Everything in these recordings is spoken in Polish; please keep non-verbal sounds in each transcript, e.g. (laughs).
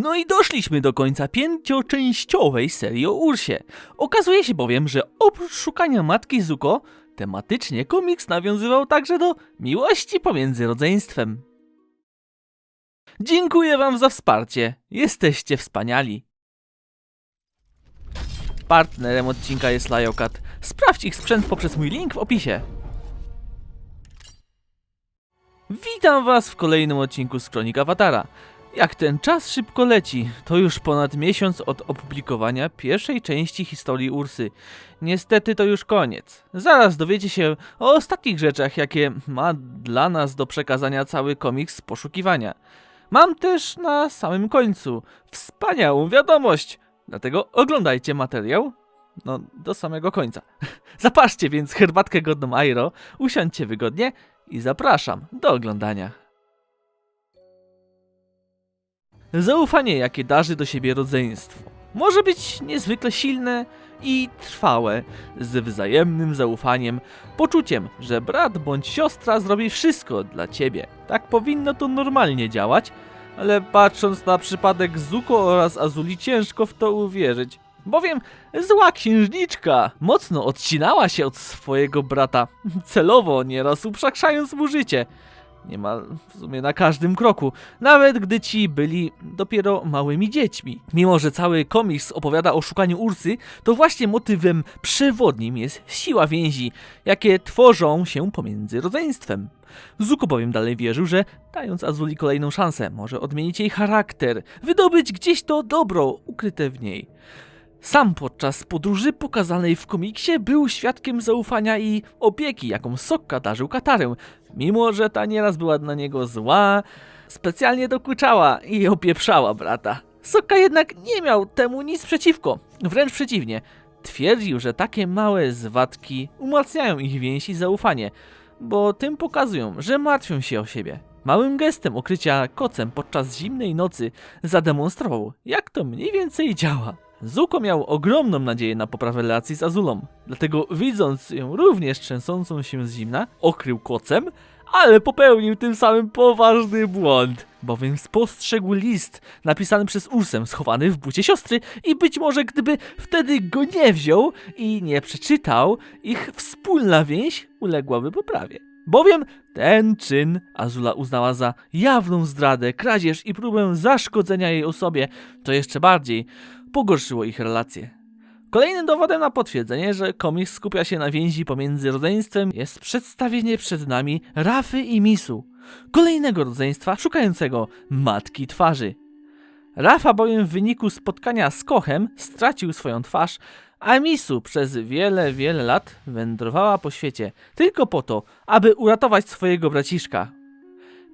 No i doszliśmy do końca pięcioczęściowej serii o Ursie. Okazuje się bowiem, że oprócz szukania matki Zuko, tematycznie komiks nawiązywał także do miłości pomiędzy rodzeństwem. Dziękuję wam za wsparcie. Jesteście wspaniali. Partnerem odcinka jest Lajokat. Sprawdź ich sprzęt poprzez mój link w opisie. Witam was w kolejnym odcinku z Kronik Awatara. Jak ten czas szybko leci, to już ponad miesiąc od opublikowania pierwszej części historii Ursy. Niestety to już koniec. Zaraz dowiecie się o ostatnich rzeczach, jakie ma dla nas do przekazania cały komiks z poszukiwania. Mam też na samym końcu wspaniałą wiadomość, dlatego oglądajcie materiał no, do samego końca. (laughs) Zapaszcie więc herbatkę godną Airo, usiądźcie wygodnie i zapraszam do oglądania. Zaufanie, jakie darzy do siebie rodzeństwo, może być niezwykle silne i trwałe, z wzajemnym zaufaniem, poczuciem, że brat bądź siostra zrobi wszystko dla ciebie. Tak powinno to normalnie działać, ale patrząc na przypadek Zuko oraz Azuli ciężko w to uwierzyć. Bowiem zła księżniczka mocno odcinała się od swojego brata, celowo nieraz uprzakrzając mu życie. Niemal w sumie na każdym kroku, nawet gdy ci byli dopiero małymi dziećmi. Mimo, że cały komiks opowiada o szukaniu Ursy, to właśnie motywem przewodnim jest siła więzi, jakie tworzą się pomiędzy rodzeństwem. Zuko bowiem dalej wierzył, że dając Azuli kolejną szansę, może odmienić jej charakter, wydobyć gdzieś to dobro ukryte w niej. Sam podczas podróży pokazanej w komiksie był świadkiem zaufania i opieki, jaką Sokka darzył Katarę, mimo że ta nieraz była na niego zła, specjalnie dokuczała i opieprzała brata. Sokka jednak nie miał temu nic przeciwko, wręcz przeciwnie. Twierdził, że takie małe zwadzki umacniają ich więź i zaufanie, bo tym pokazują, że martwią się o siebie. Małym gestem okrycia kocem podczas zimnej nocy zademonstrował, jak to mniej więcej działa. Zuko miał ogromną nadzieję na poprawę relacji z Azulą, dlatego widząc ją również trzęsącą się z zimna, okrył kocem, ale popełnił tym samym poważny błąd, bowiem spostrzegł list napisany przez Ursę schowany w bucie siostry i być może gdyby wtedy go nie wziął i nie przeczytał, ich wspólna więź uległaby poprawie. Bowiem ten czyn Azula uznała za jawną zdradę, kradzież i próbę zaszkodzenia jej osobie, to jeszcze bardziej pogorszyło ich relacje. Kolejnym dowodem na potwierdzenie, że komiks skupia się na więzi pomiędzy rodzeństwem jest przedstawienie przed nami Rafy i Misu, kolejnego rodzeństwa szukającego matki twarzy. Rafa bowiem w wyniku spotkania z Kochem stracił swoją twarz, a Misu przez wiele, wiele lat wędrowała po świecie tylko po to, aby uratować swojego braciszka.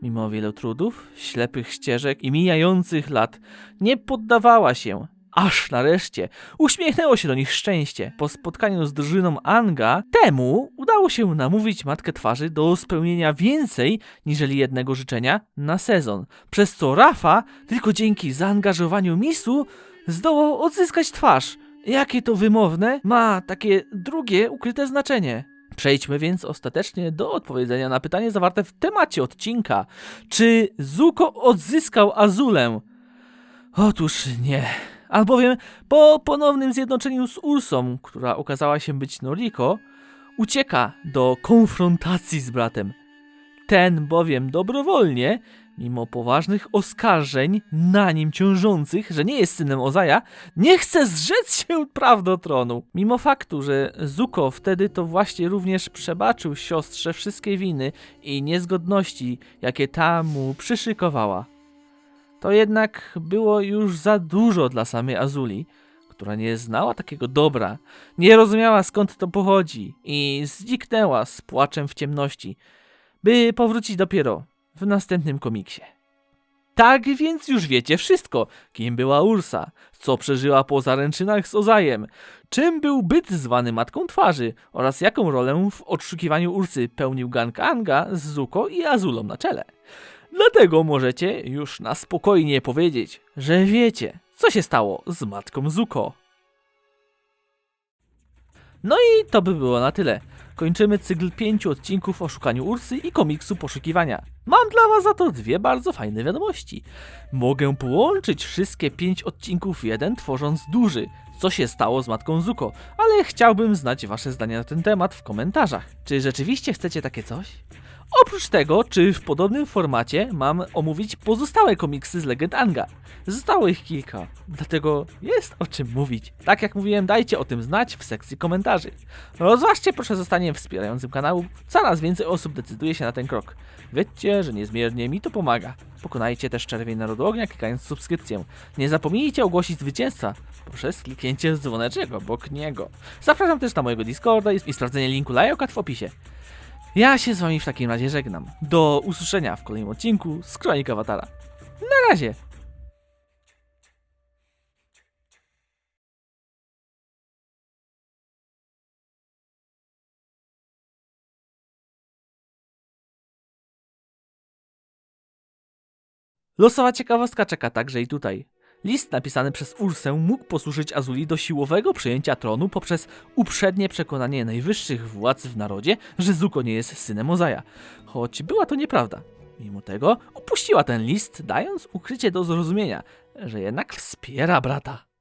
Mimo wielu trudów, ślepych ścieżek i mijających lat, nie poddawała się, aż nareszcie uśmiechnęło się do nich szczęście. Po spotkaniu z drużyną Anga, temu udało się namówić matkę twarzy do spełnienia więcej niżeli jednego życzenia na sezon, przez co Rafa tylko dzięki zaangażowaniu Misu zdołał odzyskać twarz. Jakie to wymowne, ma takie drugie ukryte znaczenie. Przejdźmy więc ostatecznie do odpowiedzenia na pytanie zawarte w temacie odcinka. Czy Zuko odzyskał Azulę? Otóż nie. Albowiem po ponownym zjednoczeniu z Ursą, która okazała się być Noriko, ucieka do konfrontacji z bratem. Ten bowiem dobrowolnie, mimo poważnych oskarżeń na nim ciążących, że nie jest synem Ozaja, nie chce zrzec się praw do tronu. Mimo faktu, że Zuko wtedy to właśnie również przebaczył siostrze wszystkie winy i niezgodności, jakie ta mu przyszykowała. To jednak było już za dużo dla samej Azuli, która nie znała takiego dobra, nie rozumiała skąd to pochodzi i zniknęła z płaczem w ciemności, by powrócić dopiero w następnym komiksie. Tak więc już wiecie wszystko, kim była Ursa, co przeżyła po zaręczynach z Ozajem, czym był byt zwany Matką Twarzy oraz jaką rolę w odszukiwaniu Ursy pełnił gang Anga z Zuko i Azulą na czele. Dlatego możecie już na spokojnie powiedzieć, że wiecie, co się stało z matką Zuko. No i to by było na tyle. kończymy cykl pięciu odcinków o szukaniu Ursy i komiksu Poszukiwania. Mam dla was za to dwie bardzo fajne wiadomości. Mogę połączyć wszystkie pięć odcinków w jeden, tworząc duży, co się stało z Matką Zuko, ale chciałbym znać wasze zdania na ten temat w komentarzach. Czy rzeczywiście chcecie takie coś? Oprócz tego, czy w podobnym formacie mam omówić pozostałe komiksy z Legend Anga. Zostało ich kilka, dlatego jest o czym mówić. Tak jak mówiłem, dajcie o tym znać w sekcji komentarzy. Rozważcie proszę zostanie wspierającym kanału, coraz więcej osób decyduje się na ten krok. Że niezmiernie mi to pomaga. Pokonajcie też czerwień narodu ognia klikając subskrypcję. Nie zapomnijcie ogłosić zwycięzca poprzez kliknięcie dzwoneczek obok niego. Zapraszam też na mojego Discorda i sprawdzenie linku Lajokat w opisie. Ja się z wami w takim razie żegnam. Do usłyszenia w kolejnym odcinku z Kronik Awatara. Na razie! Losowa ciekawostka czeka także i tutaj. List napisany przez Ursę mógł posłużyć Azuli do siłowego przejęcia tronu poprzez uprzednie przekonanie najwyższych władz w narodzie, że Zuko nie jest synem Ozaja. Choć była to nieprawda. Mimo tego opuściła ten list, dając ukrycie do zrozumienia, że jednak wspiera brata.